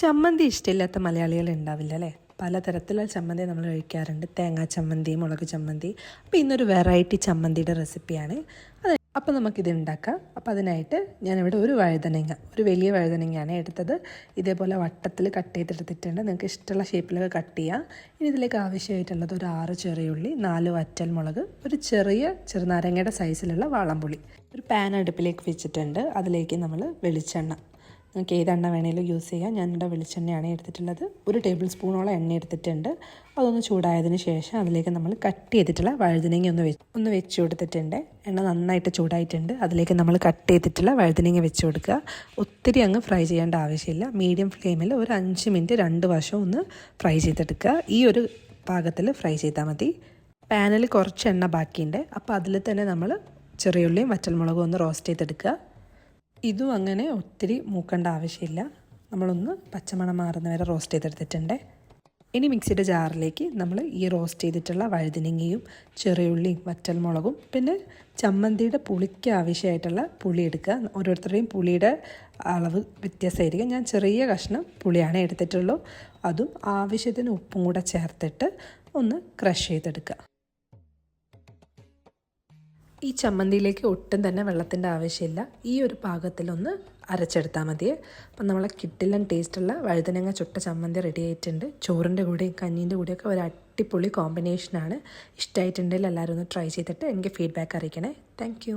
ചമ്മന്തി ഇഷ്ടമില്ലാത്ത മലയാളികൾ ഉണ്ടാവില്ല അല്ലേ? പലതരത്തിലുള്ള ചമ്മന്തി നമ്മൾ കഴിക്കാറുണ്ട്. തേങ്ങാ ചമ്മന്തി മുളക് ചമ്മന്തി. അപ്പോൾ ഇന്നൊരു വെറൈറ്റി ചമ്മന്തിയുടെ റെസിപ്പിയാണ് അത് അപ്പോൾ നമുക്കിത് ഉണ്ടാക്കാം. അപ്പോൾ അതിനായിട്ട് ഞാനിവിടെ ഒരു വഴുതനങ്ങ ഒരു വലിയ വഴുതനങ്ങയാണ് എടുത്തത്. ഇതേപോലെ വട്ടത്തിൽ കട്ട് ചെയ്തെടുത്തിട്ടുണ്ട്. നിങ്ങൾക്ക് ഇഷ്ടമുള്ള ഷേപ്പിലൊക്കെ കട്ട് ചെയ്യാം. ഇനി ഇതിലേക്ക് ആവശ്യമായിട്ടുള്ളത് ഒരു ആറ് ചെറിയുള്ളി നാല് വറ്റൽ മുളക് ഒരു ചെറിയ ചെറുനാരങ്ങയുടെ സൈസിലുള്ള വാളംപുളി. ഒരു പാൻ അടുപ്പിലേക്ക് വെച്ചിട്ടുണ്ട്. അതിലേക്ക് നമ്മൾ വെളിച്ചെണ്ണ നിങ്ങൾക്ക് ഏത് എണ്ണ വേണേലും യൂസ് ചെയ്യാം. ഞാൻ ഇവിടെ വെളിച്ചെണ്ണയാണ് എടുത്തിട്ടുള്ളത്. ഒരു ടേബിൾ സ്പൂണോളം എണ്ണ എടുത്തിട്ടുണ്ട്. അതൊന്ന് ചൂടായതിന് ശേഷം അതിലേക്ക് നമ്മൾ കട്ട് ചെയ്തിട്ടുള്ള വഴുതനങ്ങ ഒന്ന് വെച്ച് ഒന്ന് വെച്ച് കൊടുത്തിട്ടുണ്ട്. എണ്ണ നന്നായിട്ട് ചൂടായിട്ടുണ്ട്. അതിലേക്ക് നമ്മൾ കട്ട് ചെയ്തിട്ടുള്ള വഴുതനങ്ങ വെച്ച് കൊടുക്കുക. ഒത്തിരി അങ്ങ് ഫ്രൈ ചെയ്യേണ്ട ആവശ്യമില്ല. മീഡിയം ഫ്ലെയിമിൽ ഒരു അഞ്ച് മിനിറ്റ് രണ്ട് വശം ഒന്ന് ഫ്രൈ ചെയ്തെടുക്കുക. ഈ ഒരു പാകത്തിൽ ഫ്രൈ ചെയ്താൽ മതി. പാനിൽ കുറച്ച് എണ്ണ ബാക്കിയുണ്ട്. അപ്പോൾ അതിൽ തന്നെ നമ്മൾ ചെറിയുള്ളിയും വറ്റൽമുളകും ഒന്ന് റോസ്റ്റ് ചെയ്തെടുക്കുക. ഇതും അങ്ങനെ ഒത്തിരി മൂക്കേണ്ട ആവശ്യമില്ല. നമ്മളൊന്ന് പച്ചമണം മാറുന്ന വരെ റോസ്റ്റ് ചെയ്തെടുത്തിട്ടുണ്ട്. ഇനി മിക്സിയുടെ ജാറിലേക്ക് നമ്മൾ ഈ റോസ്റ്റ് ചെയ്തിട്ടുള്ള വഴുതിനങ്ങയും ചെറിയുള്ളിയും വറ്റൽമുളകും പിന്നെ ചമ്മന്തിയുടെ പുളിക്ക് ആവശ്യമായിട്ടുള്ള പുളി എടുക്കുക. ഓരോരുത്തരുടെയും പുളിയുടെ അളവ് വ്യത്യാസമായിരിക്കും. ഞാൻ ചെറിയ കഷ്ണം പുളിയാണ് എടുത്തിട്ടുള്ളൂ. അതും ആവശ്യത്തിന് ഉപ്പും കൂടെ ചേർത്തിട്ട് ഒന്ന് ക്രഷ് ചെയ്തെടുക്കുക. ഈ ചമ്മന്തിയിലേക്ക് ഒട്ടും തന്നെ വെള്ളത്തിന്റെ ആവശ്യമില്ല. ഈ ഒരു പാകത്തിലൊന്ന് അരച്ചെടുത്താൽ മതി. അപ്പം നമ്മളെ കിട്ടില്ലൻ ടേസ്റ്റുള്ള വഴുതനങ്ങ ചുട്ട ചമ്മന്തി റെഡി ആയിട്ടുണ്ട്. ചോറിന്റെ കൂടെയും കഞ്ഞീന്റെ കൂടെയൊക്കെ ഒരു അടിപൊളി കോമ്പിനേഷനാണ് ഇഷ്ടമായിട്ടുണ്ടെങ്കിൽ എല്ലാവരും ഒന്ന് ട്രൈ ചെയ്തിട്ട് എനിക്ക് ഫീഡ്ബാക്ക് അറിയിക്കണേ. താങ്ക്